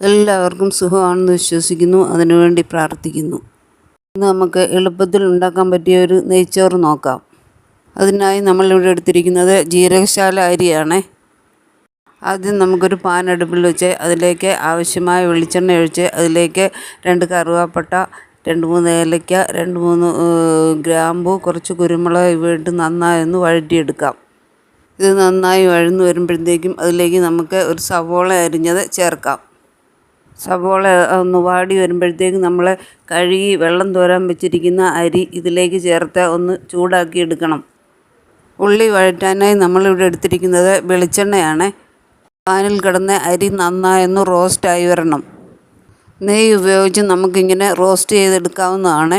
എല്ലാവർക്കും സുഖമാണെന്ന് വിശ്വസിക്കുന്നു. അതിനുവേണ്ടി പ്രാർത്ഥിക്കുന്നു. ഇന്ന് നമുക്ക് എളുപ്പത്തിൽ ഉണ്ടാക്കാൻ പറ്റിയ ഒരു നെയ്ച്ചോറ് നോക്കാം. അതിനായി നമ്മളിവിടെ എടുത്തിരിക്കുന്നത് ജീരകശാല അരിയാണ്. ആദ്യം നമുക്കൊരു പാൻ അടുപ്പിൽ വെച്ച് അതിലേക്ക് ആവശ്യമായ വെളിച്ചെണ്ണ ഒഴിച്ച് അതിലേക്ക് രണ്ട് കറുവാപ്പട്ട രണ്ട് മൂന്ന് ഏലയ്ക്ക രണ്ട് മൂന്ന് ഗ്രാമ്പു കുറച്ച് കുരുമുളക് ഇവ ഇട്ട് നന്നായി ഒന്ന് വഴറ്റിയെടുക്കാം. ഇത് നന്നായി വഴന്നു വരുമ്പോഴത്തേക്കും അതിലേക്ക് നമുക്ക് ഒരു സവോള അരിഞ്ഞത് ചേർക്കാം. സവോള ഒന്ന് വാടി വരുമ്പോഴത്തേക്ക് നമ്മൾ കഴുകി വെള്ളം തോരാൻ വെച്ചിരിക്കുന്ന അരി ഇതിലേക്ക് ചേർത്ത് ഒന്ന് ചൂടാക്കി എടുക്കണം. ഉള്ളി വഴറ്റാനായി നമ്മളിവിടെ എടുത്തിരിക്കുന്നത് വെളിച്ചെണ്ണയാണ്. പാനിൽ കിടന്ന അരി നന്നായൊന്ന് റോസ്റ്റായി വരണം. നെയ്യ് ഉപയോഗിച്ച് നമുക്കിങ്ങനെ റോസ്റ്റ് ചെയ്തെടുക്കാവുന്നതാണ്.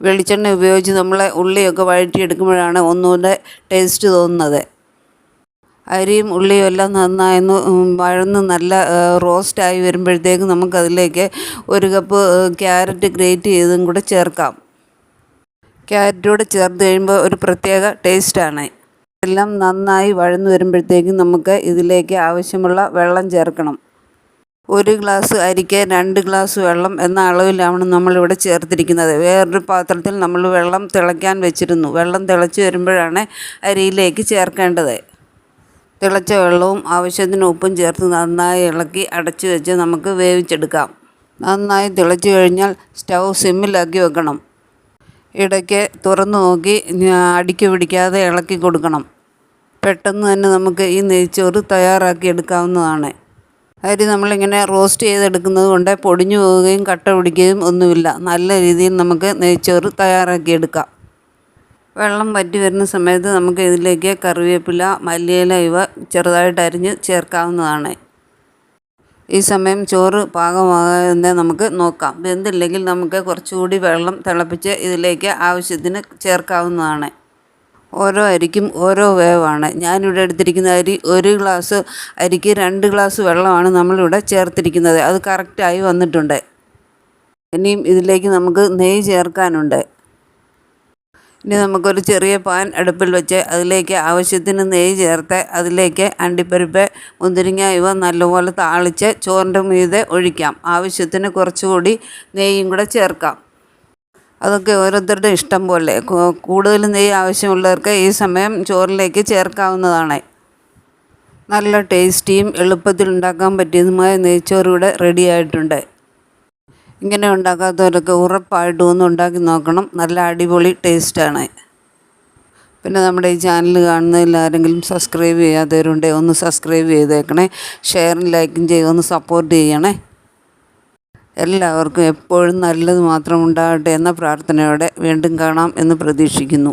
വെളിച്ചെണ്ണ ഉപയോഗിച്ച് നമ്മൾ ഉള്ളിയൊക്കെ വഴറ്റിയെടുക്കുമ്പോഴാണ് ഒന്നുകൂടെ ടേസ്റ്റ് തോന്നുന്നത്. അരിയും ഉള്ളിയും എല്ലാം നന്നായൊന്ന് വഴന്ന് നല്ല റോസ്റ്റായി വരുമ്പോഴത്തേക്ക് നമുക്കതിലേക്ക് ഒരു കപ്പ് ക്യാരറ്റ് ഗ്രേറ്റ് ചെയ്തതും കൂടെ ചേർക്കാം. ക്യാരറ്റ് കൂടെ ചേർത്ത് കഴിയുമ്പോൾ ഒരു പ്രത്യേക ടേസ്റ്റാണ് എല്ലാം നന്നായി വഴന്ന് വരുമ്പോഴത്തേക്കും നമുക്ക് ഇതിലേക്ക് ആവശ്യമുള്ള വെള്ളം ചേർക്കണം. ഒരു ഗ്ലാസ് അരിക്ക് രണ്ട് ഗ്ലാസ് വെള്ളം എന്ന അളവിലാണ് നമ്മളിവിടെ ചേർത്തിരിക്കുന്നത്. വേറൊരു പാത്രത്തിൽ നമ്മൾ വെള്ളം തിളയ്ക്കാൻ വെച്ചിരുന്നു. വെള്ളം തിളച്ച് വരുമ്പോഴാണ് അരിയിലേക്ക് ചേർക്കേണ്ടത്. തിളച്ച വെള്ളവും ആവശ്യത്തിന് ഉപ്പും ചേർത്ത് നന്നായി ഇളക്കി അടച്ചു വെച്ച് നമുക്ക് വേവിച്ചെടുക്കാം. നന്നായി തിളച്ചു കഴിഞ്ഞാൽ സ്റ്റൗ സിമ്മിലാക്കി വെക്കണം. ഇടയ്ക്ക് തുറന്നു നോക്കി അടിക്ക് പിടിക്കാതെ ഇളക്കി കൊടുക്കണം. പെട്ടെന്ന് തന്നെ നമുക്ക് ഈ നെയ്ച്ചോറ് തയ്യാറാക്കി എടുക്കാവുന്നതാണ്. അരി നമ്മളിങ്ങനെ റോസ്റ്റ് ചെയ്തെടുക്കുന്നത് കൊണ്ട് പൊടിഞ്ഞു പോവുകയും കട്ട പിടിക്കുകയും ഒന്നുമില്ല. നല്ല രീതിയിൽ നമുക്ക് നെയ്ച്ചോറ് തയ്യാറാക്കി എടുക്കാം. വെള്ളം വറ്റി വരുന്ന സമയത്ത് നമുക്ക് ഇതിലേക്ക് കറിവേപ്പില മല്ലിയില ഇവ ചെറുതായിട്ട് അരിഞ്ഞ് ചേർക്കാവുന്നതാണ്. ഈ സമയം ചോറ് പാകമാകുന്ന നമുക്ക് നോക്കാം. വെന്തില്ലെങ്കിൽ നമുക്ക് കുറച്ചുകൂടി വെള്ളം തിളപ്പിച്ച് ഇതിലേക്ക് ആവശ്യത്തിന് ചേർക്കാവുന്നതാണ്. ഓരോ അരിക്കും ഓരോ വേവാണ്. ഞാനിവിടെ എടുത്തിരിക്കുന്ന അരി ഒരു ഗ്ലാസ് അരിക്ക് രണ്ട് ഗ്ലാസ് വെള്ളമാണ് നമ്മളിവിടെ ചേർത്തിരിക്കുന്നത്. അത് കറക്റ്റായി വന്നിട്ടുണ്ട്. ഇനിയും ഇതിലേക്ക് നമുക്ക് നെയ്യ് ചേർക്കാനുണ്ട്. ഇനി നമുക്കൊരു ചെറിയ പാൻ അടുപ്പിൽ വെച്ച് അതിലേക്ക് ആവശ്യത്തിന് നെയ്യ് ചേർത്ത് അതിലേക്ക് അണ്ടിപ്പരിപ്പ് മുന്തിരിങ്ങ ഇവ നല്ലപോലെ താളിച്ച് ചോറിന്റെ മീതെ ഒഴിക്കാം. ആവശ്യത്തിന് കുറച്ചുകൂടി നെയ്യും കൂടെ ചേർക്കാം. അതൊക്കെ ഓരോരുത്തരുടെ ഇഷ്ടം പോലെ. കൂടുതൽ നെയ്യ് ആവശ്യമുള്ളവർക്ക് ഈ സമയം ചോറിലേക്ക് ചേർക്കാവുന്നതാണ്. നല്ല ടേസ്റ്റിയും എളുപ്പത്തിൽ ഉണ്ടാക്കാൻ പറ്റിയതുമായ നെയ്ച്ചോറ് ഇവിടെ റെഡി ആയിട്ടുണ്ട്. ഇങ്ങനെ ഉണ്ടാക്കാത്തവരൊക്കെ ഉറപ്പായിട്ടും ഒന്ന് ഉണ്ടാക്കി നോക്കണം. നല്ല അടിപൊളി ടേസ്റ്റാണ്. പിന്നെ നമ്മുടെ ഈ ചാനൽ കാണുന്നതിൽ ആരെങ്കിലും സബ്സ്ക്രൈബ് ചെയ്യാത്തവരുണ്ടെങ്കിൽ ഒന്ന് സബ്സ്ക്രൈബ് ചെയ്തേക്കണേ. ഷെയറും ലൈക്കും ചെയ്ത് ഒന്ന് സപ്പോർട്ട് ചെയ്യണേ. എല്ലാവർക്കും എപ്പോഴും നല്ലത് മാത്രം ഉണ്ടാകട്ടെ എന്ന പ്രാർത്ഥനയോടെ വീണ്ടും കാണാം എന്ന് പ്രതീക്ഷിക്കുന്നു.